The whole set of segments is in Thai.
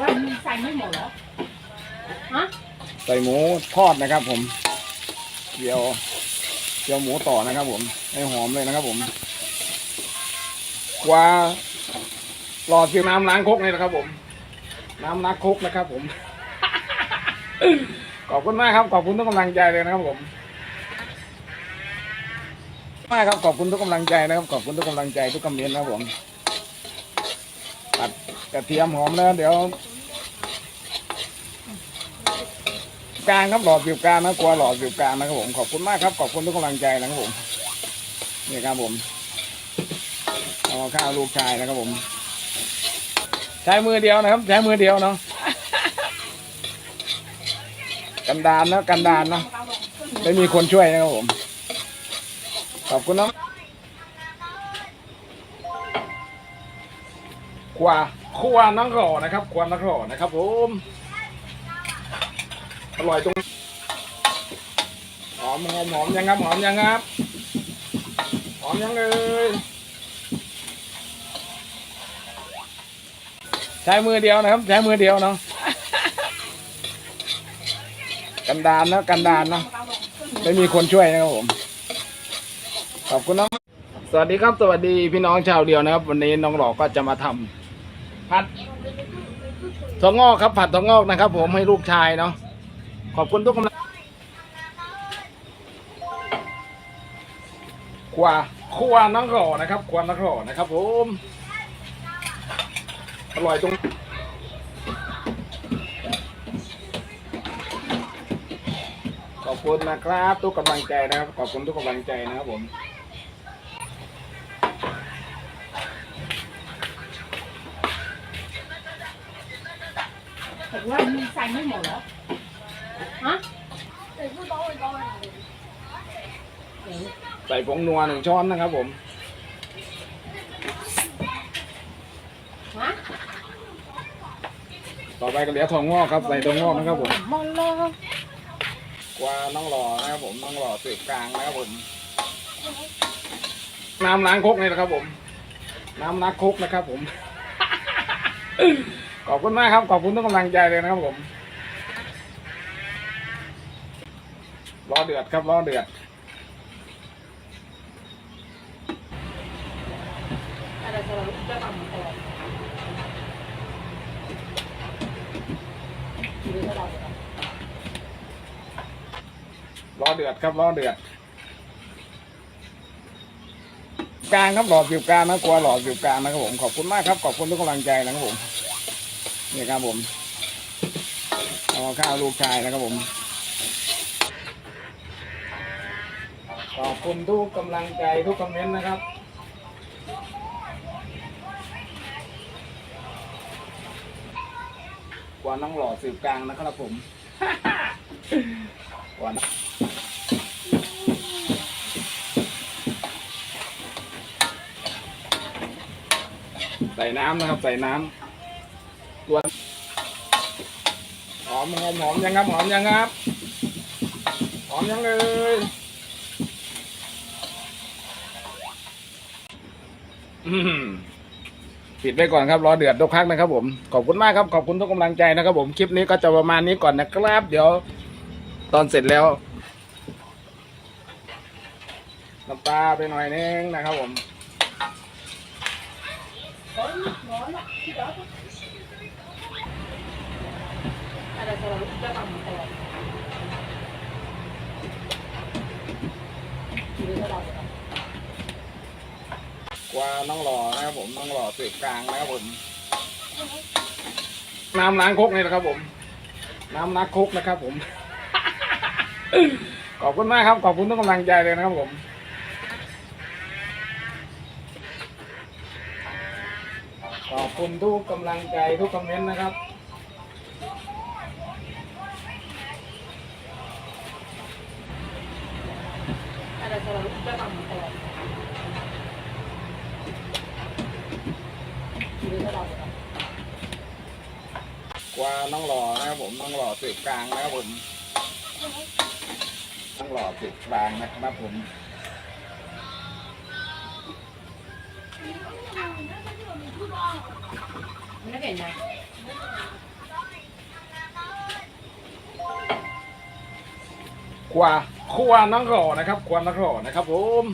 ว่าใส่ไม่หมดเหรอฮะใส่หมูทอดนะครับ ผมเดี๋ยวเดี๋ยวหมูต่อนะครับ ผมให้หอมเลยนะครับผมกว่าหลอดฟิวน้ำล้างคกนี่นะครับ ผม น้ำล้างคกนะครับ ผมขอบคุณมากครับ ขอบคุณทุกกำลังใจเลยนะครับ ผมมากครับขอบคุณทุกกำลังใจนะครับ ขอบคุณทุกกำลังใจทุกคอมเมนต์นะครับผม กระเทียมหอมแล้วเดี๋ยวกลางครับหลอดสิบกลางนะกลัวหลอดสิบกลางนะครับผมขอบคุณมากครับขอบคุณทุกกำลังใจนะครับผมนี่ครับผมเอาข้าวลูกชายนะครับผม ใช้มือเดียวนะครับ ใช้มือเดียวเนาะกันดานนะกันดานนะไม่มีคนช่วยนะครับผม ขอบคุณนะขวา ขวานังรอนะครับขวานังรอนะครับผมอร่อยตรงหอมหอมหอมยังครับหอมยังครับหอมยังเลยใช้มือเดียวนะครับ ใช้มือเดียวเนาะกันดานนะกันดานนะไม่มีคนช่วยนะครับผมขอบคุณนะสวัสดีครับสวัสดีพี่น้องชาวเดียวนะครับ วันนี้น้องหลอกก็จะมาทำ ผัดถั่วงอกครับ ผัดถั่วงอกนะครับ ผมให้ลูกชายเนาะขอบคุณทุกกำลังขวาขวานังรอนะครับขวานังรอนะครับ ผมอร่อยตรงขอบคุณนะครับทุกกำลังใจนะครับ ขอบคุณทุกกำลังใจนะครับผม ไม่หมดเหรอฮะใส่ผงนัวหนึ่งช้อนนะครับผมฮะต่อไปก็เหลือถั่วงอกครับใส่ถั่วงอกนะครับผมหมดเลยกว่าน้องหล่อนะครับผมน้องหล่อสืบกลางนะครับผมน้ำล้างครกนี่นะครับผม น้ำล้างครกนะครับผม ขอบคุณมากครับ ขอบคุณทุกกำลังใจเลยนะครับผมรอเดือดครับรอเดือดรอเดือดครับรอเดือดกลางครับหลอดสิบกลางนะกลัวหลอดสิบกลางนะครับผมขอบคุณมากครับขอบคุณทุกกำลังใจนะครับผม นี่ครับผมเอาข้าวลูกชายนะครับผม ขอบคุณทุกกำลังใจทุกคอมเมนต์นะครับกว่าน้องหล่อสืบกลางนะครับผมกว่าน้องใส่น้ำนะครับ ใส่น้ำ ตัวหอมหอมหอมยังครับหอมยังครับหอมยังเลยปิดไว้ก่อนครับรอเดือดทุกครั้งนะครับผมขอบคุณมากครับขอบคุณทุกกำลังใจนะครับผมคลิปนี้ก็จะประมาณนี้ก่อนนะครับ เดี๋ยว ตอนเสร็จแล้วน้ำตาไปหน่อยนึงนะครับผม อะไรจะเราจะทำอะไรหรือจะเราจะทำกว่าน้องหล่อนะครับผมน้องหล่อสืบกลางนะครับผม น้ำล้างครกนี่นะครับ ผม น้ำล้างครกนะครับ ผม ขอบคุณมากครับ ขอบคุณทุกกำลังใจเลยนะครับผมขอบคุณทุกกำลังใจทุกคอมเมนต์นะครับ กว่าน้องหล่อนะครับผมน้องหล่อสืบกลางนะครับผมน้องหล่อสืบกลางนะครับผมไม่นนะกว่าขวานังหล่อนะครับขวานังหล่อนะครับผม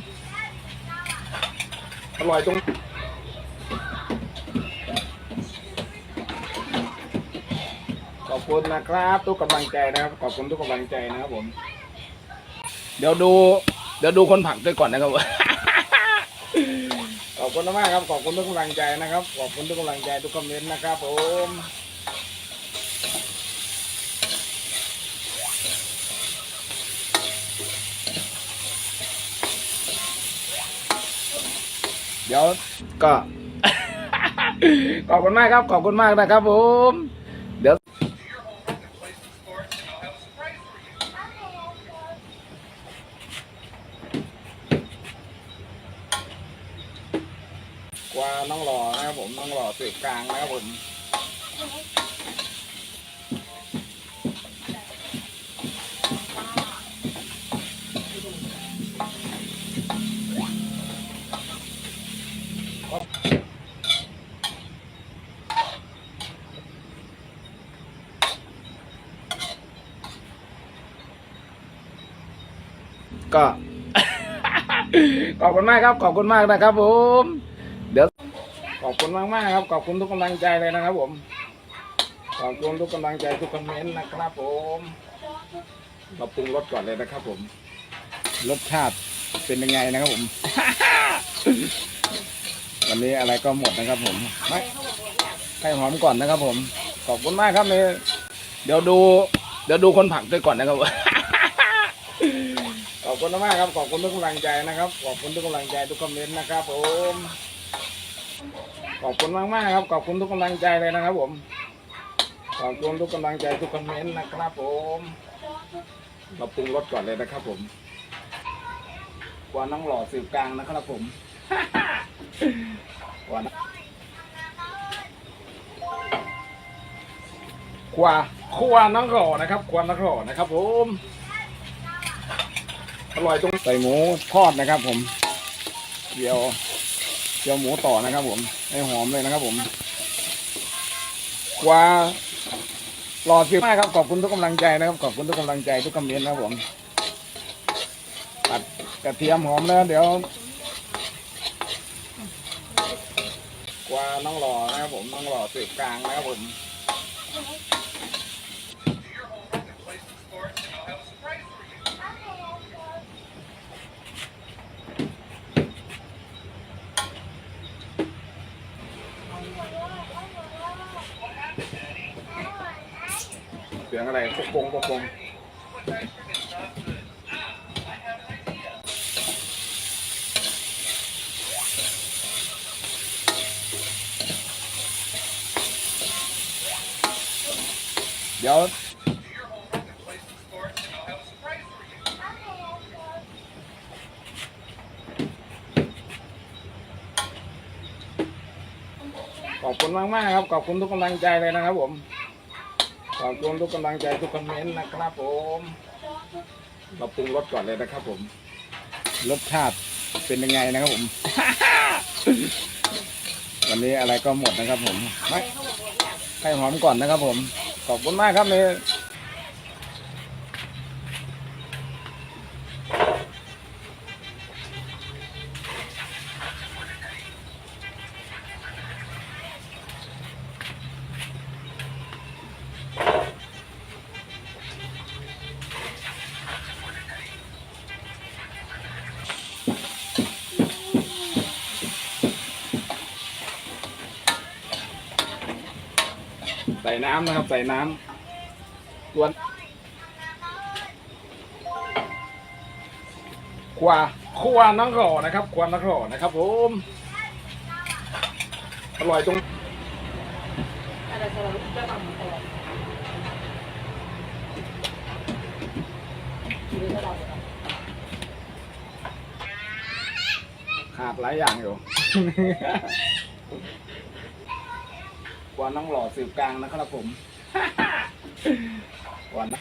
อร่อยตรง คุณนะครับทุกกำลังใจนะครับขอบคุณทุกกำลังใจนะครับผม เดี๋ยวดู เดี๋ยวดูคนผักด้วยก่อนนะครับขอบคุณมากครับขอบคุณทุกกำลังใจนะครับ ขอบคุณทุกกำลังใจทุกคอมเมนต์นะครับ ผมเดี๋ยวก็ ขอบคุณมากครับ ขอบคุณมากนะครับผม เดี๋ยว กว่าน้องหล่อนะครับ ผมน้องหล่อสืบกลางนะครับผมก็ ขอบคุณมากครับ ขอบคุณมากนะครับผม อบคุณมากมากครับ ขอบคุณทุกกำลังใจเลยนะครับ ผม ขอบคุณทุกกำลังใจทุกคอมเมนต์นะครับ ผมเราปรุงรสก่อนเลยนะครับ ผม รสชาติเป็นยังไงนะครับผม วันนี้อะไรก็หมดนะครับ ผมไม่ให้หอมก่อนนะครับ ผม ขอบคุณมากครับเนี่ยเดี๋ยวดู เดี๋ยวดูคนผักด้วยก่อนนะครับขอบคุณมากครับ ขอบคุณทุกกำลังใจนะครับ ขอบคุณทุกกำลังใจทุกคอมเมนต์นะครับ ผม ขอบคุณมากมากครับ ขอบคุณทุกกำลังใจเลยนะครับ ผม ขอบคุณทุกกำลังใจทุกคอมเมนต์นะครับผมเราปรุงรสก่อนเลยนะครับ ผมกว่าน้องหล่อสืบกลางนะครับผมกว่าน้ครัวครัวน้องหล่อนะครับครัวน้องหล่อนะครับ ผมอร่อยตรงใส่หมูทอดนะครับ ผมเดี๋ยว เจียวหมูต่อนะครับผมให้หอมเลยนะครับผมกว่ารอคิวมากครับขอบคุณทุกกำลังใจนะครับ ขอบคุณทุกกำลังใจทุกคอมเมนต์นะครับผมตัดกระเทียมหอมแล้วเดี๋ยวกว่าน้องหล่อนะครับผมน้องหล่อสืบกลางนะครับผม เสียงอะไรกกงกกงเดี๋ยวขอบคุณมากมากครับ ขอบคุณทุกกำลังใจเลยนะครับผม ขอบคุณทุกกำลังใจทุกคอมเมนต์นะครับผมเราปรุงรสก่อนเลยนะครับผม รสชาติเป็นยังไงนะครับผม วันนี้อะไรก็หมดนะครับผมไม่ให้หอมก่อนนะครับผม ขอบคุณมากครับเนี่ย ใส่น้ำนะครับ ใส่น้ำส่วนควครัวนักหล่อนะครับครัวนักหล่อนะครับผมอร่อยตรงอะไรสำหรับจะทำมันตลอดชีวิตเราครับขาดหลายอย่างอยู่ ว่าน้องหล่อสืบกลางนะครับผมวานะ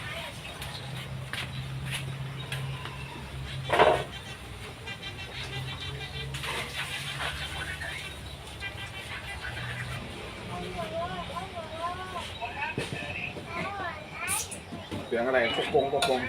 เสียงอะไรกกงกกง